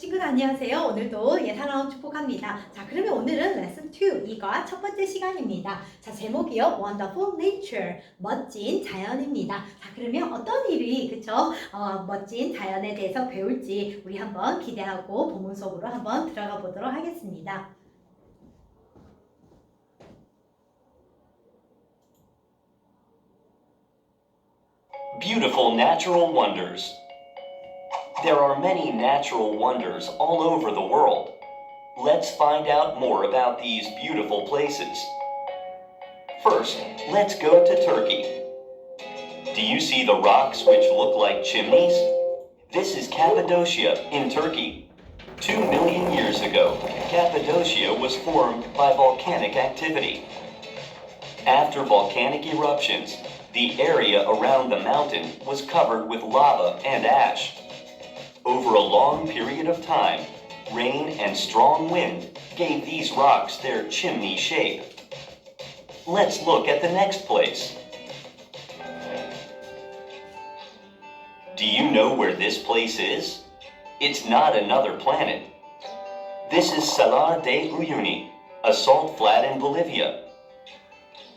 친구들 안녕하세요. 오늘도 예산업 축복합니다. 자, 그러면 오늘은 레슨 2 이거 첫 번째 시간입니다. 자, 제목이요. Wonderful Nature. 멋진 자연입니다. 자, 그러면 어떤 일이 그쵸? 어, 멋진 자연에 대해서 배울지 우리 한번 기대하고 본문 속으로 한번 들어가 보도록 하겠습니다. Beautiful natural wonders. There are many natural wonders all over the world. Let's find out more about these beautiful places. First, let's go to Turkey. Do you see the rocks which look like chimneys? This is Cappadocia in Turkey. Two million years ago, Cappadocia was formed by volcanic activity. After volcanic eruptions, the area around the mountain was covered with lava and ash. Over a long period of time, rain and strong wind gave these rocks their chimney shape. Let's look at the next place. Do you know where this place is? It's not another planet. This is Salar de Uyuni, a salt flat in Bolivia.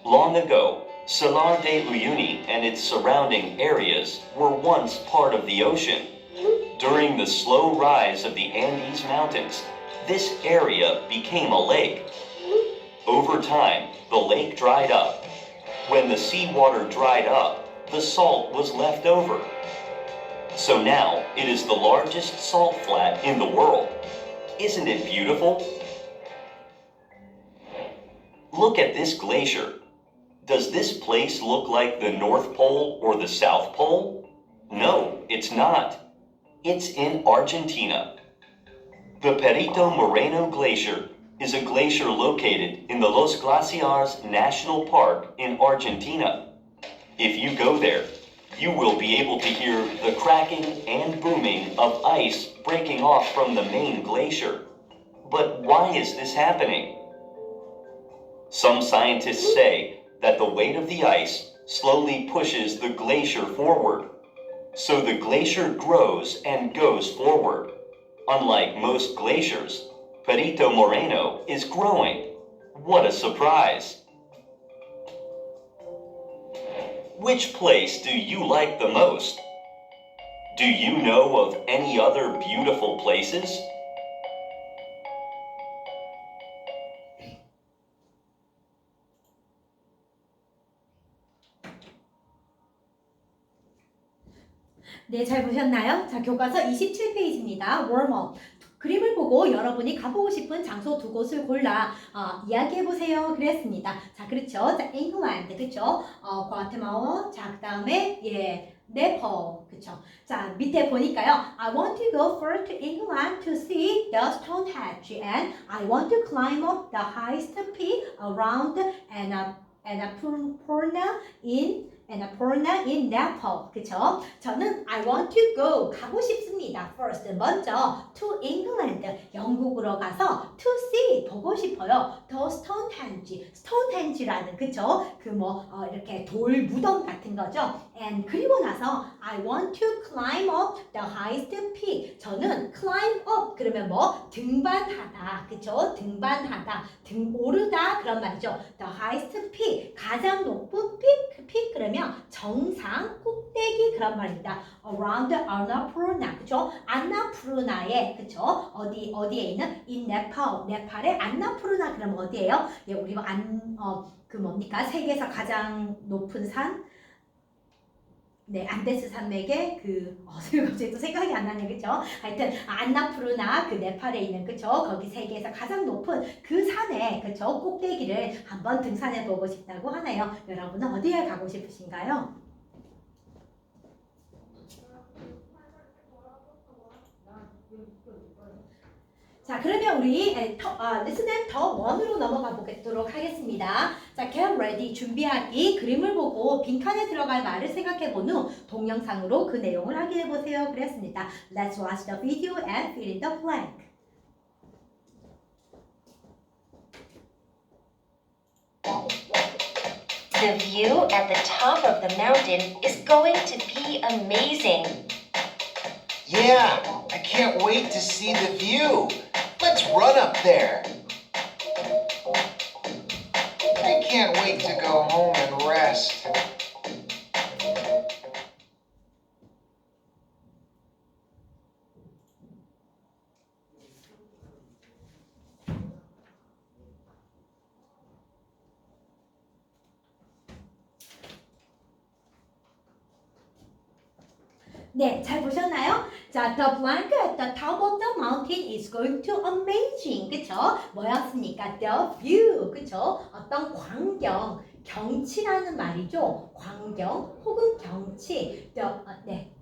Long ago, Salar de Uyuni and its surrounding areas were once part of the ocean. During the slow rise of the Andes Mountains, this area became a lake. Over time, the lake dried up. When the seawater dried up, the salt was left over. So now it is the largest salt flat in the world. Isn't it beautiful? Look at this glacier. Does this place look like the North Pole or the South Pole? No, it's not. It's in Argentina. The Perito Moreno Glacier is a glacier located in the Los Glaciares National Park in Argentina. If you go there, you will be able to hear the cracking and booming of ice breaking off from the main glacier. But why is this happening? Some scientists say that the weight of the ice slowly pushes the glacier forward. So the glacier grows and goes forward. Unlike most glaciers, Perito Moreno is growing. What a surprise! Which place do you like the most? Do you know of any other beautiful places? 네, 잘 보셨나요? 자, 교과서 27페이지입니다. warm-up. 그림을 보고 여러분이 가보고 싶은 장소 두 곳을 골라 어, 이야기해보세요. 그랬습니다. 자, 그렇죠. 자, England, 그렇죠. 어, 과테마워. 자, 그 다음에 예, 네팔, 그렇죠. 자, 밑에 보니까요. I want to go first to England to see the Stonehenge and I want to climb up the highest peak around Annapurna Annapurna in Annapurna in Nepal. 그쵸? 저는 I want to go 가고 싶습니다. First 먼저 to England 영국으로 가서 to see 보고 싶어요. The Stonehenge Stonehenge라는 그쵸? 그뭐 이렇게 돌 무덤 같은 거죠. And 그리고 나서 I want to climb up the highest peak. 저는 climb up 그러면 뭐 등반하다 그쵸? 등반하다 등 오르다 그런 말이죠. The highest peak 가장 높은 peak peak 그러면 정상 꼭대기 그런 말입니다. Around Annapurna 그죠? 안나푸르나에 그죠? 어디 어디에 있는 in Nepal 네팔의 안나푸르나 그럼 어디예요? 예, 우리 안어그 뭡니까 세계에서 가장 높은 산. 네, 안데스 산맥의 그, 어, 갑자기 또 생각이 안 나네, 그쵸? 하여튼, 안나푸르나, 그 네팔에 있는, 그쵸? 거기 세계에서 가장 높은 그 산에, 그쵸? 꼭대기를 한번 등산해 보고 싶다고 하네요. 여러분은 어디에 가고 싶으신가요? 자, 그러면 우리 에, 터, 아, listen and 더 원으로 넘어가 보도록 하겠습니다. 자, get ready 준비하기 그림을 보고 빈칸에 들어갈 말을 생각해 본 후 동영상으로 그 내용을 확인해 보세요. 그랬습니다. Let's watch the video and fill in the blank. The view at the top of the mountain is going to be amazing. Yeah, I can't wait to see the view. Let's run up there. I can't wait to go home and rest. 네, 잘 보셨나요? 자, the blank at the top of the mountain is going to amazing. 그쵸? 뭐였습니까? The view. 그쵸? 어떤 광경, 경치라는 말이죠. 광경 혹은 경치. The, 아, 네.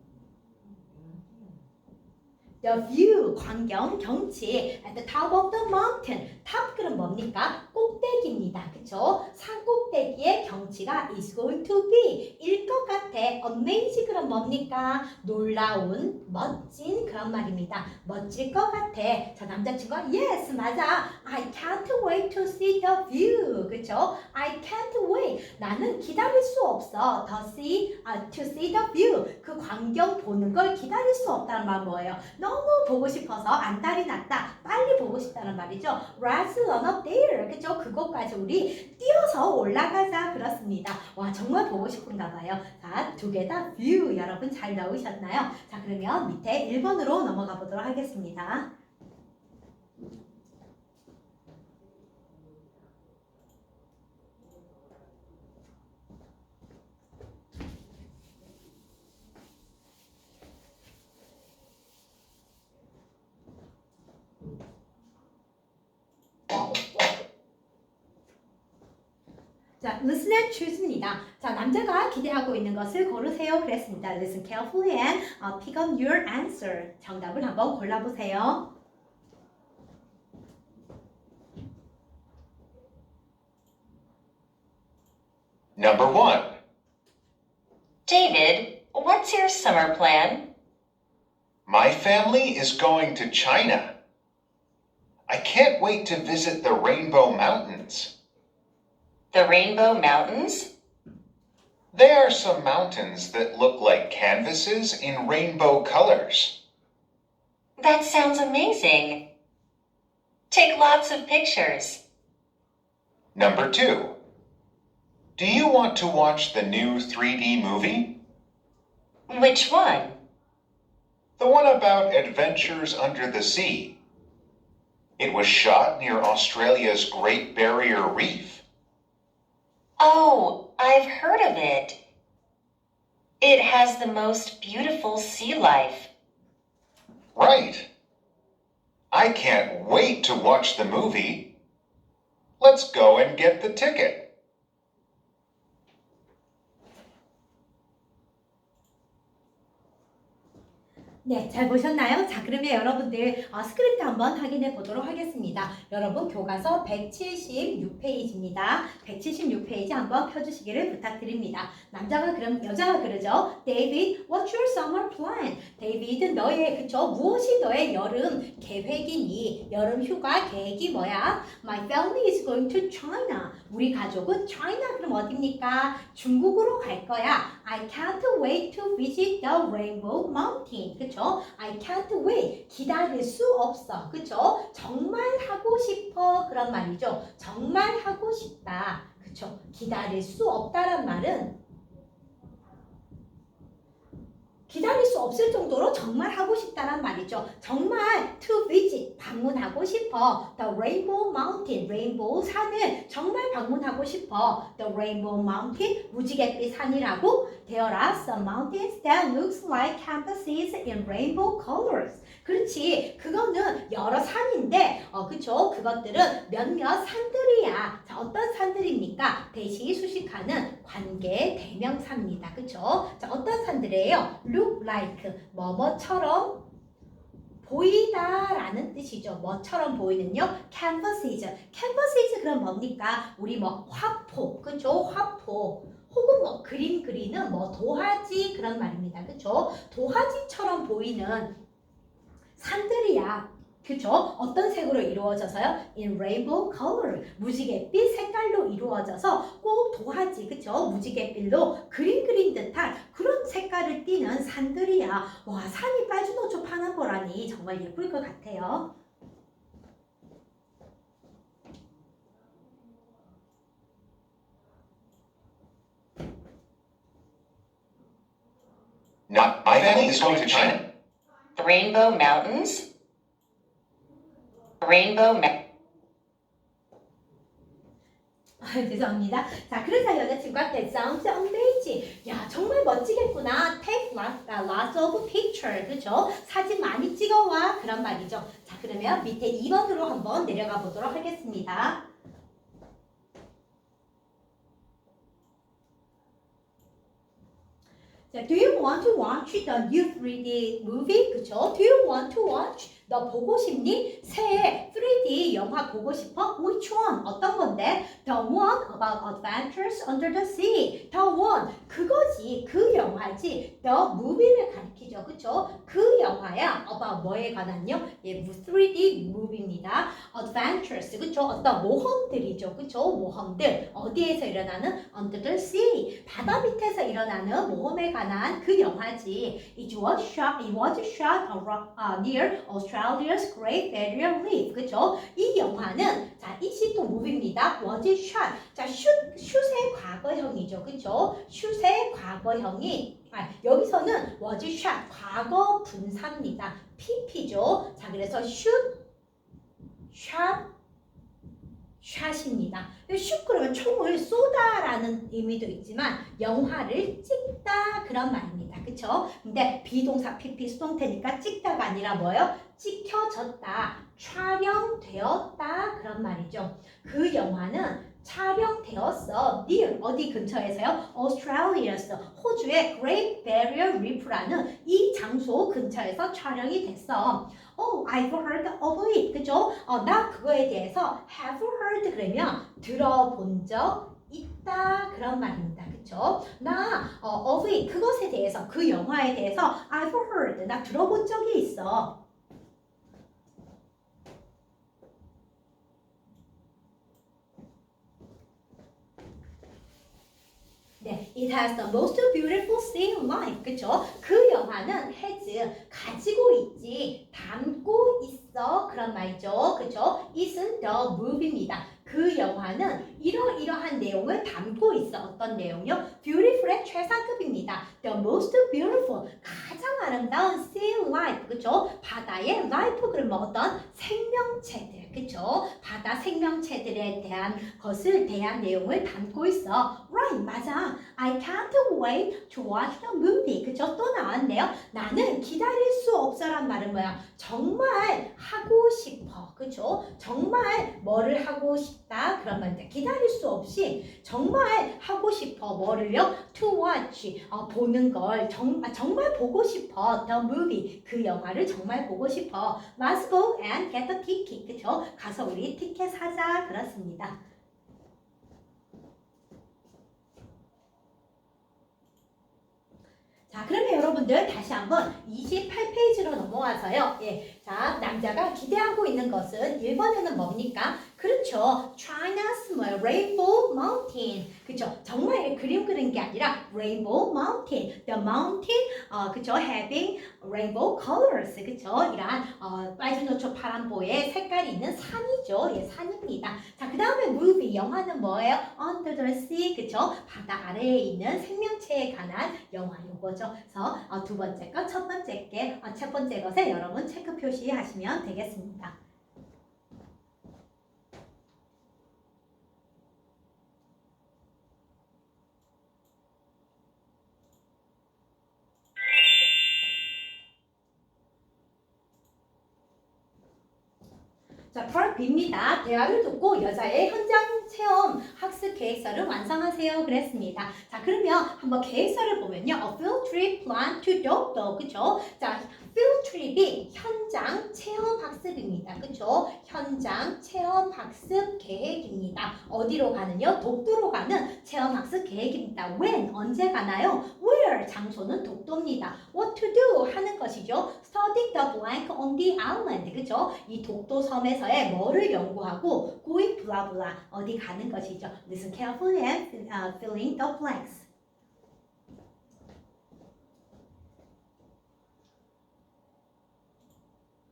The view, 광경, 경치 at the top of the mountain. top 그럼 뭡니까? 꼭 대기입니다. 그쵸? 산 꼭대기의 경치가 is going to be 일 것 같아. amazing 그럼 뭡니까? 놀라운, 멋진 그런 말입니다. 멋질 것 같아. 자, 남자친구가 yes, 맞아. I can't wait to see the view. 그쵸? I can't wait. 나는 기다릴 수 없어. The see, 아, to see the view. 그 광경 보는 걸 기다릴 수 없다는 말 뭐예요? 너무 보고 싶어서 안달이 났다. 빨리 보고 싶다는 말이죠. Let's run up there. 그쵸? 그 곳까지 우리 뛰어서 올라가자. 그렇습니다. 와, 정말 보고 싶은가 봐요. 자, 두 개다 view. 여러분 잘 넣으셨나요? 자, 그러면 밑에 1번으로 넘어가 보도록 하겠습니다. 자, listen and choose입니다. 자, 남자가 기대하고 있는 것을 고르세요. 그랬습니다. Listen carefully and uh, pick up your answer. 정답을 한번 골라보세요. Number one. David, what's your summer plan? My family is going to China. I can't wait to visit the Rainbow Mountains. The Rainbow Mountains? They are some mountains that look like canvases in rainbow colors. That sounds amazing. Take lots of pictures. Number two. Do you want to watch the new 3D movie? Which one? The one about adventures under the sea. It was shot near Australia's Great Barrier Reef. Oh, I've heard of it. It has the most beautiful sea life. Right. I can't wait to watch the movie. Let's go and get the ticket. 네, 잘 보셨나요? 자, 그러면 여러분들 어, 스크립트 한번 확인해 보도록 하겠습니다. 여러분 교과서 176페이지입니다. 176페이지 한번 펴주시기를 부탁드립니다. 남자가 그럼 여자가 그러죠. David, what's your summer plan? 데이비드 너의 그쵸 무엇이 너의 여름 계획이니? 여름 휴가 계획이 뭐야? My family is going to China. 우리 가족은 China 그럼 어디입니까? 중국으로 갈 거야. I can't wait to visit the Rainbow Mountain. 그쵸? I can't wait. 기다릴 수 없어. 그쵸? 정말 하고 싶어. 그런 말이죠. 정말 하고 싶다. 그쵸? 기다릴 수 없다란 말은 기다릴 수 없을 정도로 정말 하고 싶다란 말이죠. 정말 to visit 방문하고 싶어. The Rainbow Mountain, 레인보우 산을 정말 방문하고 싶어. The Rainbow Mountain, 무지갯빛 산이라고. There are some mountains that looks like campuses in rainbow colors. 그렇지. 그거는 여러 산인데, 어, 그쵸. 그것들은 몇몇 산들이야. 자, 어떤 산들입니까? 대시 수식하는 관계 대명사입니다. 그쵸. 자, 어떤 산들이에요? look like, 뭐뭐처럼 보이다라는 뜻이죠. 뭐처럼 보이는요? canvases. canvases 그럼 뭡니까? 우리 뭐 화포, 그쵸? 화포. 혹은 뭐 그림 그리는 뭐 도화지 그런 말입니다. 그쵸? 도화지처럼 보이는 산들이야. 그쵸? 어떤 색으로 이루어져서요? In rainbow color. 무지갯빛 색깔로 이루어져서 꼭 도화지, 그쵸? 무지갯빛로 그림 그린 듯한 그런 색깔을 띠는 산들이야. 와, 산이 빨주노초 파는 거라니 정말 예쁠 것 같아요. Not my family is going to China. The Rainbow Mountains? Rainbow Mountains. 아, 죄송합니다. 자, 그래서 여자친구가 that sounds amazing. 야, 정말 멋지겠구나. Take lots, uh, lots of picture. 그죠? 사진 많이 찍어와. 그런 말이죠. 자, 그러면 밑에 2번으로 한번 내려가 보도록 하겠습니다. Do you want to watch the Youth 3D movie? 그쵸? Do you want to watch 너 보고 싶니? 새 3D 영화 보고 싶어? Which one? 어떤 건데? The one about adventures under the sea. The one. 그거지. 그 영화지. The movie를 가리키죠. 그쵸? 그 영화야. about 뭐에 관한요? 예, 3D movie입니다. adventures. 그쵸? 어떤 모험들이죠. 그쵸? 모험들. 어디에서 일어나는? under the sea. 바다 밑에서 일어나는 모험에 관한 그 영화지. It was shot, it was shot around, uh, near Australia's Great Barrier Reef. 그쵸? 이 영화는, 자, 이 시도 무비입니다. was shot. 자, 슛, 슛의 과거형이죠. 그쵸? 슛의 과거형이, 아, 여기서는 was shot. 과거 분사입니다. PP죠. 자, 그래서 슛, 샷, 샷입니다. 슛 그러면 총을 쏘다라는 의미도 있지만 영화를 찍다 그런 말입니다. 그쵸? 근데 비동사 PP 수동태니까 찍다가 아니라 뭐예요? 찍혀졌다, 촬영되었다 그런 말이죠. 그 영화는 촬영되었어. near 어디 근처에서요? Australia's 호주의 Great Barrier Reef라는 이 장소 근처에서 촬영이 됐어. Oh, I've heard of it. 그죠? 어, 나 그거에 대해서 have heard 그러면 들어본 적 있다 그런 말입니다. 그쵸? 나 어, of it 그것에 대해서 그 영화에 대해서 I've heard 나 들어본 적이 있어. 네, it has the most beautiful sea in life. 그쵸? 그 영화는 has 가지고 있지, 담고 있어 그런 말이죠. 그쵸? isn't the movie입니다. 그 영화는 이러이러한 내용을 담고 있어. 어떤 내용이요? beautiful의 최상급입니다. the most beautiful 가장 아름다운 sea life. 그쵸? 바다의 life 그러면 어떤 생명체들. 그쵸? 바다 생명체들에 대한 것을 대한 내용을 담고 있어. Right, 맞아. I can't wait to watch the movie. 그쵸? 또 나왔네요. 나는 기다릴 수 없어란 말은 뭐야? 정말 하고 싶어. 그쵸? 정말 뭐를 하고 싶다. 그런 말인데 기다 릴 수 없이 정말 하고 싶어. 뭐를요? To watch. 어, 보는 걸 정, 아, 정말 보고 싶어. The movie. 그 영화를 정말 보고 싶어. Let's go and get the ticket. 그쵸? 가서 우리 티켓 사자. 그렇습니다. 자, 그러면 여러분들 다시 한번 28페이지로 넘어와서요. 예. 자, 남자가 기대하고 있는 것은 1번에는 뭡니까? 그렇죠. 뭐 Rainbow Mountain. 그렇죠. 정말 그림 그린 게 아니라 Rainbow Mountain. The mountain 어, 그렇죠. having rainbow colors. 그렇죠. 이러한 어, 빨간 노초 파란보의 색깔이 있는 산이죠. 예, 산입니다. 자, 그 다음에 movie 영화는 뭐예요? Under the Sea. 그렇죠. 바다 아래에 있는 생명체에 관한 영화 요거죠. 그래서 어, 두 번째 것, 첫 번째 게, 어, 첫 번째 것에 여러분 체크 표시하시면 되겠습니다. 자, B입니다. 대화를 듣고 여자의 현장 체험 학습 계획서를 완성하세요. 그랬습니다. 자, 그러면 한번 계획서를 보면요. A field trip plan to Dokdo. 그쵸? 자, field trip이 현장 체험 학습입니다. 그쵸? 현장 체험 학습 계획입니다. 어디로 가는요? 독도로 가는 체험 학습 계획입니다. When? 언제 가나요? Where? 장소는 독도입니다. What to do? 하는 것이죠. Study the blank blank on the island. 그쵸? 이 독도 섬에서의 뭐를 연구하고 going blah blah 어디 가는 것이죠. Listen carefully and uh, fill in the blanks.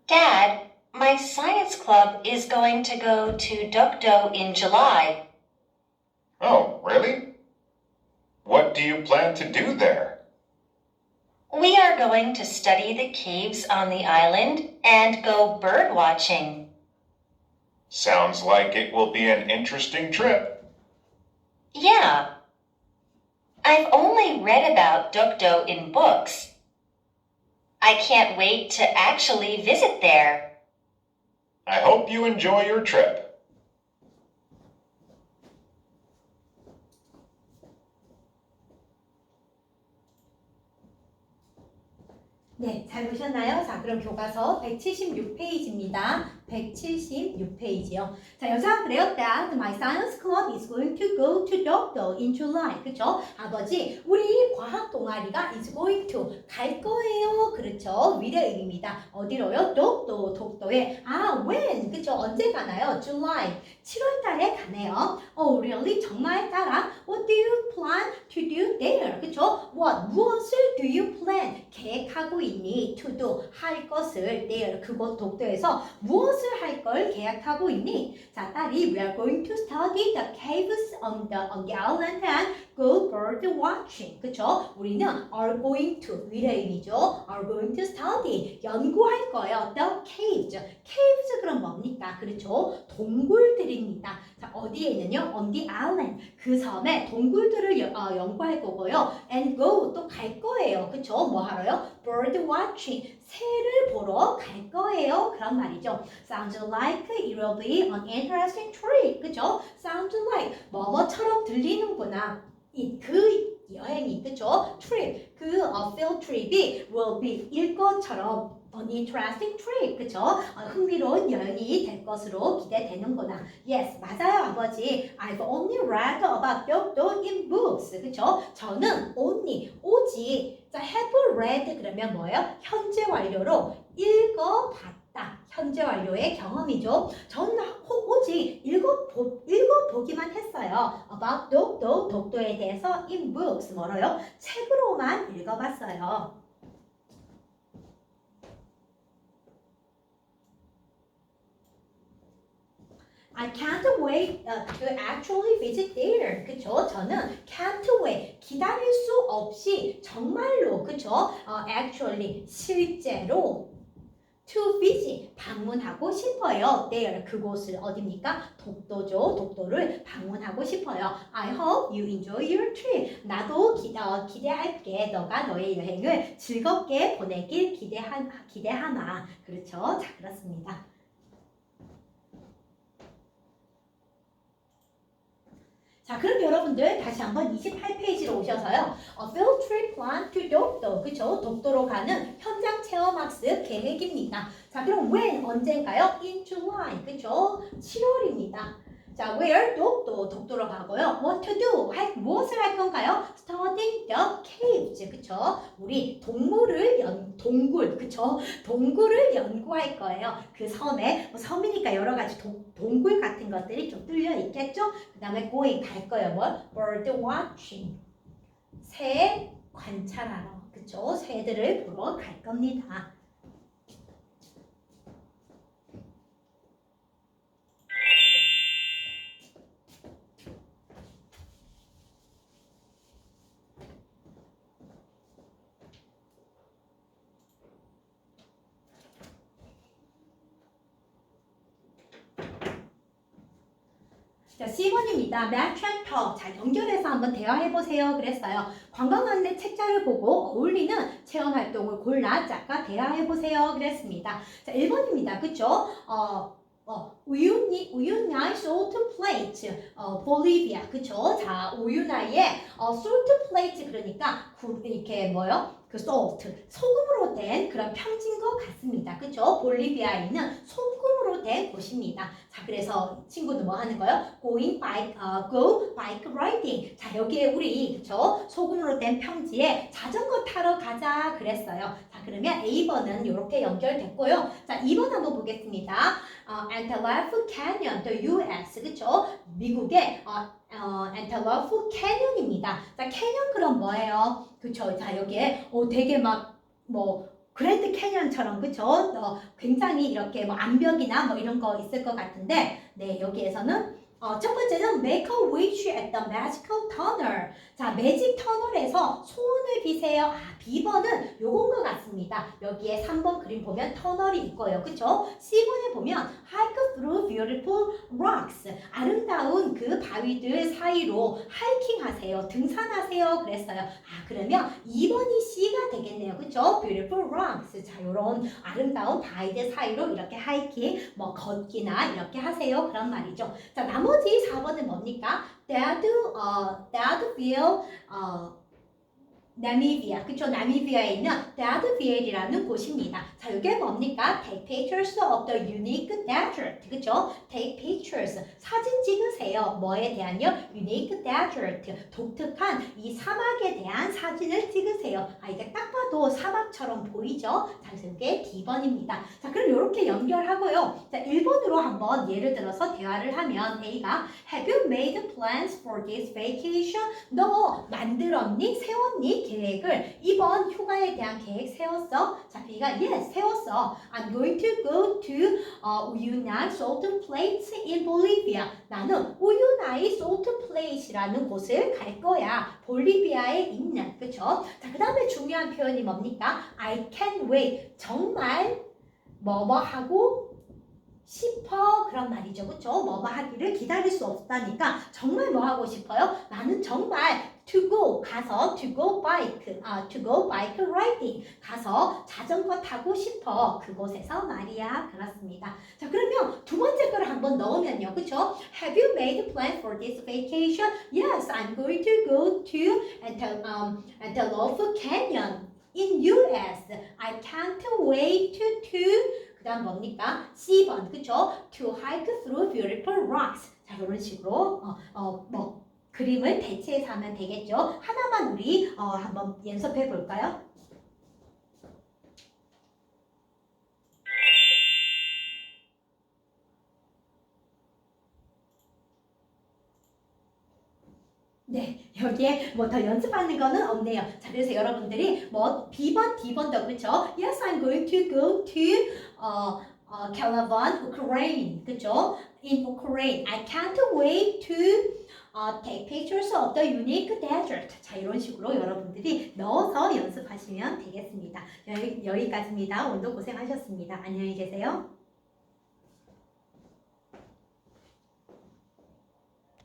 Dad, my science club is going to go to Dokdo in July. Oh, really? What do you plan to do there? We are going to study the caves on the island and go bird watching. Sounds like it will be an interesting trip. Yeah. I've only read about Dokdo in books. I can't wait to actually visit there. I hope you enjoy your trip. 네, 잘 보셨나요? 자, 그럼 교과서 176페이지입니다. 176페이지요. 자, 여자. Dad, my science club is going to go to Dokdo in July. 그쵸? 아버지, 우리 과학 동아리가 is going to 갈 거예요. 그렇죠? 미래입니다. 어디로요? 독도, 독도에. 아, when? 그쵸? 언제 가나요? July. 7월 달에 가네요. Oh, really? 정말 따라? What do you plan to do there? 그쵸? What? 무엇을 do you plan? 계획하고 있니? To do. 할 것을 there. 그곳 독도에서 무엇 을 할 걸 계획하고 있니? 자, 딸이 We are going to study the caves on the, on the island and go bird watching. 그쵸? 우리는 are going to. 미래임이죠. are going to study. 연구할 거예요. The caves. caves 그럼 뭡니까? 그렇죠? 동굴들입니다. 자, 어디에 있느냐? On the island. 그 섬에 동굴들을 여- 어, 연구할 거고요. And go 또 갈 거예요. 그쵸? 뭐 하러요? Bird watching. 새를 보러 갈 거예요. 그런 말이죠. Sounds like it will be an interesting trip. 그쵸? Sounds like 뭐뭐처럼 들리는구나. 이, 그 여행이 그쵸? Trip. 그 어, field trip이 will be 일 것처럼 an interesting trip. 그쵸? 어, 흥미로운 여행이 될 것으로 기대되는구나. Yes, 맞아요, 아버지. I've only read about Dokdo in books. 그쵸? 저는 only, 오직, 자, have read 그러면 뭐예요? 현재 완료로 읽어봤다. 현재 완료의 경험이죠. 저는 호- 오직 읽어보, 읽어보기만 했어요. About 독도, 독도에 대해서 in books, 뭐로요? 책으로만 읽어봤어요. I can't wait uh, to actually visit there. 그쵸? 저는 can't wait. 기다릴 수 없이 정말로 그쵸? 어, actually 실제로 to visit 방문하고 싶어요. there 그곳을 어디입니까? 독도죠. 독도를 방문하고 싶어요. I hope you enjoy your trip. 나도 기, 어, 기대할게. 너가 너의 여행을 즐겁게 보내길 기대하, 기대하마. 그렇죠? 자 그렇습니다. 자, 그럼 여러분들 다시 한번 28페이지로 오셔서요. A field trip plan to 독도, 그쵸? 독도로 가는 현장 체험 학습 계획입니다. 자, 그럼 when 언젠가요? In July, 그쵸? 7월입니다. 자, where 독도, 독도로 가고요. What to do, 할, 무엇을 할 건가요? Studying the caves, 그쵸? 우리 동물을 연, 동굴, 그쵸? 동굴을 연구할 거예요. 그 섬에, 뭐 섬이니까 여러 가지 동, 동굴 같은 것들이 좀 뚫려 있겠죠? 그 다음에 going 갈 거예요. 뭐? bird watching. 새 관찰하러. 그쵸? 새들을 보러 갈 겁니다. 자, C번입니다. Match and talk. 자, 연결해서 한번 대화해 보세요. 그랬어요. 관광 안내 책자를 보고 어울리는 체험 활동을 골라 짝과 대화해 보세요. 그랬습니다. 자, 1번입니다. 그쵸? 어, 어, 우유니, 우유나이 salt plate, 어, 볼리비아, 그쵸? 자, 우유나이의 어, salt plate, 그러니까, 구, 이렇게 뭐요? 그 salt, 소금으로 된 그런 평지인 것 같습니다. 그쵸? 볼리비아에 있는 소금으로 된 곳입니다. 자, 그래서 친구도 뭐 하는 거예요? Going bike, 어, go bike riding. 자, 여기에 우리, 그쵸? 소금으로 된 평지에 자전거 타러 가자 그랬어요. 자, 그러면 A번은 이렇게 연결됐고요. 자, 2번 한번 보겠습니다. 어, Antelope Canyon, the US, 그쵸? 미국의 어, 어, Antelope Canyon입니다. 자, 캐년 그럼 뭐예요? 그쵸? 자, 여기에 어, 되게 막 뭐 그랜드 캐년처럼 그쵸? 어, 굉장히 이렇게 뭐 암벽이나 뭐 이런 거 있을 것 같은데 네, 여기에서는 어, 첫 번째는 make a wish at the magical tunnel. 자, 매직 터널에서 소원을 비세요. 아, B번은 요건 것 같습니다. 여기에 3번 그림 보면 터널이 있고요. 그쵸? C번에 보면 hike through beautiful rocks. 아름다운 그 바위들 사이로 하이킹 하세요. 등산하세요. 그랬어요. 아, 그러면 2번이 C가 되겠네요. 그쵸? beautiful rocks. 자, 요런 아름다운 바위들 사이로 이렇게 하이킹, 뭐 걷기나 이렇게 하세요. 그런 말이죠. 자, 나머지 4번은 뭡니까? Dad, 어, Dadville, 어, 나미비아, 그쵸? 나미비아에 있는 다드비엘이라는 곳입니다. 자, 이게 뭡니까? Take pictures of the unique desert, 그쵸? Take pictures, 사진 찍으세요. 뭐에 대한요? Unique desert, 독특한 이 사막에 대한 사진을 찍으세요. 아, 이게 딱 봐도 사막처럼 보이죠? 자, 그래서 이게 D번입니다. 자, 그럼 이렇게 연결하고요. 자, 1번으로 한번 예를 들어서 대화를 하면 A가 Have you made plans for this vacation? 너 만들었니? 세웠니? 계획을 이번 휴가에 대한 계획 세웠어? 자, B가 yes, 세웠어. I'm going to go to 어, 우유나이 salt plates in Bolivia. 나는 우유나이 salt plate이라는 곳을 갈 거야. 볼리비아에 있는, 그쵸? 자, 그 다음에 중요한 표현이 뭡니까? I can't wait. 정말 뭐뭐 하고 싶어 그런 말이죠 그쵸 뭐뭐 하기를 기다릴 수 없다니까 정말 뭐 하고 싶어요 나는 정말 to go 가서 to go bike 아 to go bike riding 가서 자전거 타고 싶어 그곳에서 말이야 그렇습니다 자 그러면 두 번째 거를 한번 넣으면요 그쵸 have you made plans for this vacation yes I'm going to go to Antel, um, Antelope Canyon in US I can't wait to to 그 다음 뭡니까? C번, 그쵸? To hike through beautiful rocks. 자, 이런 식으로, 어, 어, 뭐, 그림을 대체해서 하면 되겠죠? 하나만 우리, 어, 한번 연습해 볼까요? 네, 여기에 뭐 더 연습하는 거는 없네요. 자, 그래서 여러분들이 뭐 B번, D번도 그렇죠? Yes, I'm going to go to 어, 어, Calavan, Ukraine, 그렇죠? In Ukraine, I can't wait to 어, take pictures of the unique desert. 자, 이런 식으로 여러분들이 넣어서 연습하시면 되겠습니다. 여기, 여기까지입니다. 오늘도 고생하셨습니다. 안녕히 계세요.